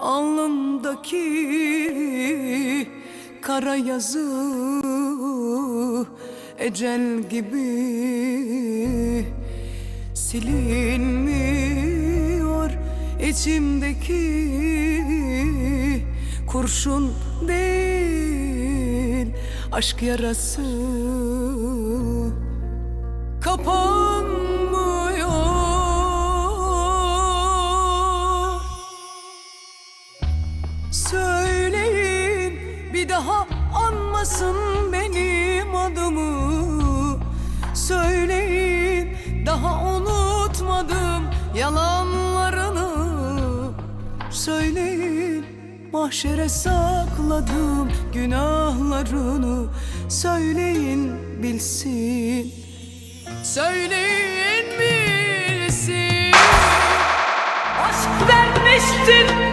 Alnımdaki kara yazı Ecel gibi silinmiyor. İçimdeki kurşun değil aşk yarası Söyleyin bir daha anmasın benim adımı. Söyleyin daha unutmadım yalanlarını. Söyleyin mahşere sakladım günahlarını. Söyleyin bilsin. Söyleyin bilsin. Aşk vermiştin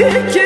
que